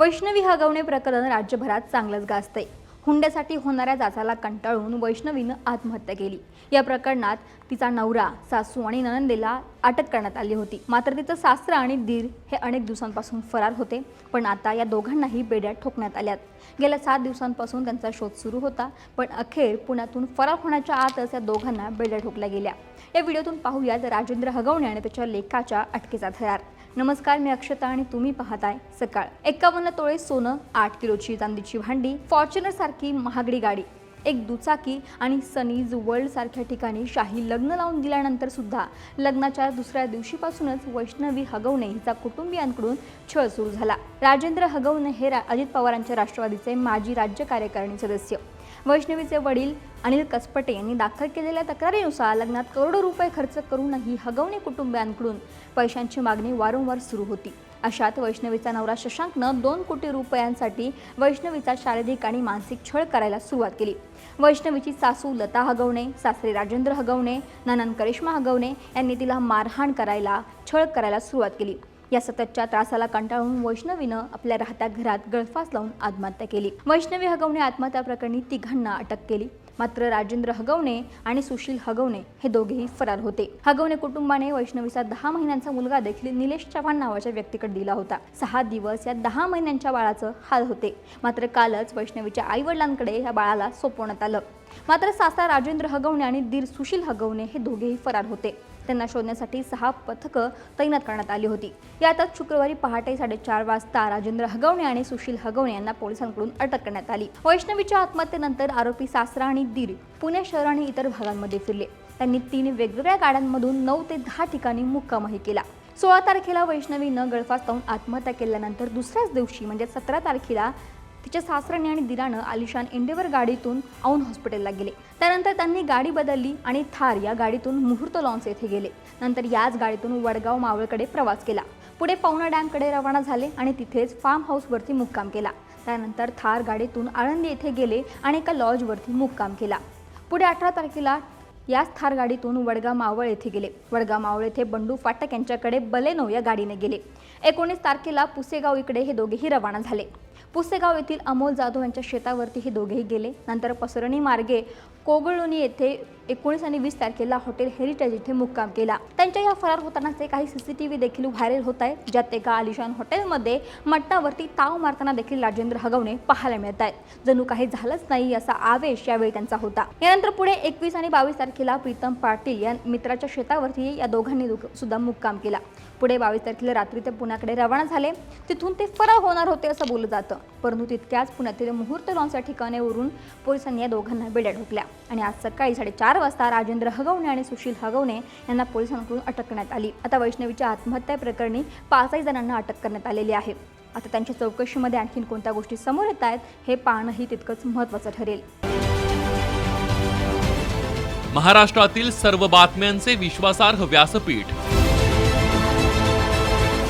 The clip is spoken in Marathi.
वैष्णवी हगवणे प्रकरण राज्यभरात चांगलंच गाजतंय. हुंड्यासाठी होणाऱ्या जाचाला कंटाळून वैष्णवीनं आत्महत्या केली. या प्रकरणात तिचा नवरा सासू आणि ननंदेला अटक करण्यात आली होती. मात्र तिचं सासरा आणि दीर हे अनेक दिवसांपासून फरार होते पण आता या दोघांनाही बेड्यात ठोकण्यात आल्यात. गेल्या सात दिवसांपासून त्यांचा शोध सुरू होता पण अखेर पुण्यातून फरार होण्याच्या आतच या दोघांना बेड्या ठोकल्या गेल्या. या व्हिडिओतून पाहूयात राजेंद्र हगवणे आणि त्याच्या लेखाच्या अटकेचा थरार. नमस्कार मी अक्षता आणि तुम्ही पाहताय सकाळ. एकावन्न तोळे सोनं आठ किलोची चांदीची भांडी फॉर्च्युनर सारखी महागडी गाडी एक दुचाकी आणि सनीज वर्ल्ड सारख्या ठिकाणी शाही लग्न लावून दिल्यानंतर सुद्धा लग्नाच्या दुसऱ्या दिवशीपासूनच वैष्णवी हगवणे हिचा कुटुंबियांकडून छळ सुरू झाला. राजेंद्र हगवणे हे रा अजित पवारांच्या राष्ट्रवादीचे माजी राज्य कार्यकारिणी सदस्य. वैष्णवीचे वडील अनिल कसपटे यांनी दाखल केलेल्या तक्रारीनुसार लग्नात करोडो रुपये खर्च करूनही हगवणे कुटुंबियांकडून पैशांची मागणी वारंवार सुरू होती. अशात वैष्णवीचा नवरा शशांकनं दोन कोटी रुपयांसाठी वैष्णवीचा शारीरिक आणि मानसिक छळ करायला सुरुवात केली. वैष्णवीची सासू लता हगवणे सासरे राजेंद्र हगवणे ननन करिश्मा हगवणे यांनी तिला मारहाण करायला छळ करायला सुरुवात केली. या सततच्या त्रासाला कंटाळून वैष्णवीनं आपल्या राहत्या घरात गळफास लावून आत्महत्या केली. वैष्णवी हगवणे आत्महत्या प्रकरणी तिघांना अटक केली. मात्र राजेंद्र हगवणे आणि सुशील हगवणे हे दोघेही फरार होते. हगवणे कुटुंबाने वैष्णवीचा दहा महिन्यांचा मुलगा देखील निलेश चव्हाण नावाच्या व्यक्तीकडे दिला होता. सहा दिवस या दहा महिन्यांच्या बाळाचं हाल होते. मात्र कालच वैष्णवीच्या आई वडिलांकडे या बाळाला सोपवण्यात आलं. मात्र सासा राजेंद्र हगवणे आणि दीर सुशील हगवणे हे दोघेही फरार होते. त्यांना शोधण्यासाठी सहा पथकं तैनात करण्यात आली होती. यातच शुक्रवारी पहाटे साडेचार वाजता राजेंद्र हगवणे आणि सुशील हगवणे यांना पोलिसांकडून अटक करण्यात आली. वैष्णवीच्या आत्महत्येनंतर आरोपी सासरा आणि दीर पुणे शहर आणि इतर भागांमध्ये फिरले. त्यांनी तीन वेगवेगळ्या गाड्यांमधून नऊ ते दहा ठिकाणी मुक्कामही केला. सोळा तारखेला वैष्णवीनं गळफास लावून आत्महत्या केल्यानंतर दुसऱ्याच दिवशी म्हणजे सतरा तारखेला तिच्या सासऱ्याने आणि दिरानं आलिशान इंडेवर गाडीतून औन हॉस्पिटलला गेले. त्यानंतर त्यांनी गाडी बदलली आणि थार या गाडीतून मुहूर्त लॉन्स येथे गेले. नंतर याच गाडीतून वडगाव मावळकडे प्रवास केला. पुढे पवना डॅमकडे रवाना झाले आणि तिथेच फार्म हाऊसवरती मुक्काम केला. त्यानंतर थार गाडीतून आळंदी येथे गेले आणि एका लॉजवरती मुक्काम केला. पुढे अठरा तारखेला याच थार गाडीतून वडगाव मावळ येथे गेले. वडगाव मावळ येथे बंडू फाटक यांच्याकडे बलेनो या गाडीने गेले. एकोणीस तारखेला पुसेगाव इकडे हे दोघेही रवाना झाले. पुसेगाव येथील अमोल जाधव यांच्या शेतावरती हे दोघेही गेले. नंतर पसरणी मार्गे कोगळुनी येथे एकोणीस आणि वीस तारखेला हॉटेल हेरिटेज येथे मुक्काम केला. त्यांच्या या फरार होतानाचे काही सीसीटीव्ही देखील व्हायरल होत आहेत ज्यात एका आलिशान हॉटेलमध्ये मट्टावरती ताव मारताना देखील राजेंद्र हगवणे पाहायला मिळत आहेत. जणू काही झालंच नाही असा आवेश यावेळी त्यांचा होता. यानंतर पुढे एकवीस आणि बावीस तारखेला प्रीतम पाटील या मित्राच्या शेतावरती या दोघांनी सुद्धा मुक्काम केला. पुढे बावीस तारखेला रात्री ते पुण्याकडे रवाना झाले. तिथून ते फरार होणार होते असं बोललं जातं. परंतु तितक्याच पुण्यातील मुहूर्त लॉन्स या ठिकाणावरून पोलिसांनी या दोघांना बेड्या ठोकल्या. आणि आज सकाळी साडेचार वाजता राजेंद्र हगवणे आणि सुशील हगवणे यांना पोलिसांकडून अटक करण्यात आली. आता वैष्णवीच्या आत्महत्या प्रकरणी पाचही जणांना अटक करण्यात आलेली आहे. आता त्यांच्या चौकशीमध्ये आणखीन कोणत्या गोष्टी समोर येत आहेत हे पाहणंही तितकंच महत्त्वाचं ठरेल. महाराष्ट्रातील सर्व बातम्यांचे विश्वासार्ह व्यासपीठ.